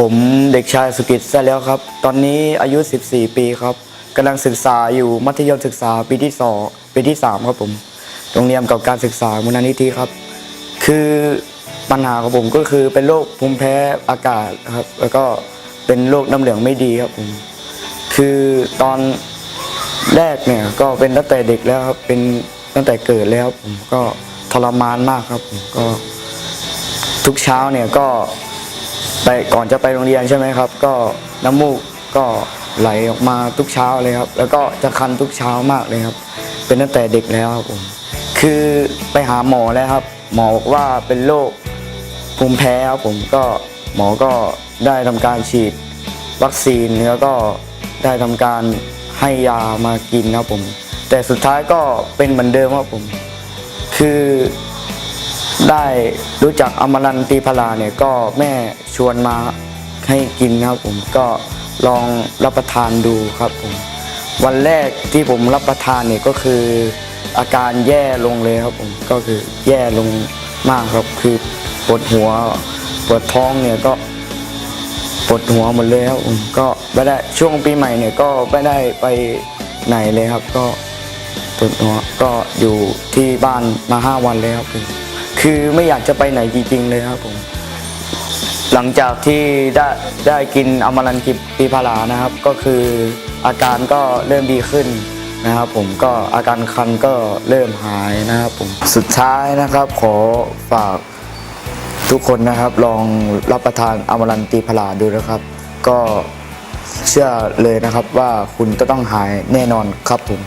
ผมเด็กชายสุกิจแซ่แล้วครับ ตอนนี้อายุ 14 ปีครับกำลังศึกษาอยู่มัธยมศึกษาปีที่2ปีที่ 3 ครับผม โรงเรียนกับการศึกษามูลนิธิครับ คือปัญหาของผมก็คือเป็นโรคภูมิแพ้อากาศครับ แล้วก็เป็นโรคน้ำเหลืองไม่ดีครับผม คือตอนแรกเนี่ยก็เป็นตั้งแต่เด็กแล้วครับ เป็นตั้งแต่เกิดแล้วครับผมก็ทรมานมากครับผมก็ทุกเช้าเนี่ยก็ ไปก่อนจะไปโรงเรียนใช่ไหมครับ ก็น้ำมูกก็ไหลออกมาทุกเช้าเลยครับ แล้วก็จะคันทุกเช้ามากเลยครับ เป็นตั้งแต่เด็กแล้วครับผมคือไปหาหมอแล้วครับ หมอบอกว่าเป็นโรคภูมิแพ้ครับผมก็หมอก็ได้ทำการฉีดวัคซีนแล้วก็ได้ทำการให้ยามากินครับผม แต่สุดท้ายก็เป็นเหมือนเดิมครับผม คือ ได้รู้จักอมรันตีพลาเนี่ยก็แม่ชวนมาให้กินครับผมก็ลองรับประทานดูครับผมวันแรกที่ผมรับประทานเนี่ยก็คือ อาการแย่ลงเลยครับผมก็คือแย่ลงมากครับคือปวดหัวปวดท้องเนี่ยก็ปวดหัวหมดเลยครับผมก็ไม่ได้ช่วงปีใหม่เนี่ยก็ไม่ได้ไปไหนเลยครับ ก็ปวดหัวก็อยู่ที่บ้านมาห้าวันเลยครับผม คือไม่อยากจะไปไหนจริงๆเลยครับผมหลังจากที่ได้ได้กินอมรันกิปีพารานะครับ ก็คืออาการก็เริ่มดีขึ้นนะครับ ผมก็อาการคันก็เริ่มหายนะครับผมสุดท้ายนะครับขอฝากทุกคนนะครับลองรับประทานอมรันตีพาราดูนะครับ ก็เชื่อเลยนะครับว่าคุณจะต้องหายแน่นอนครับผม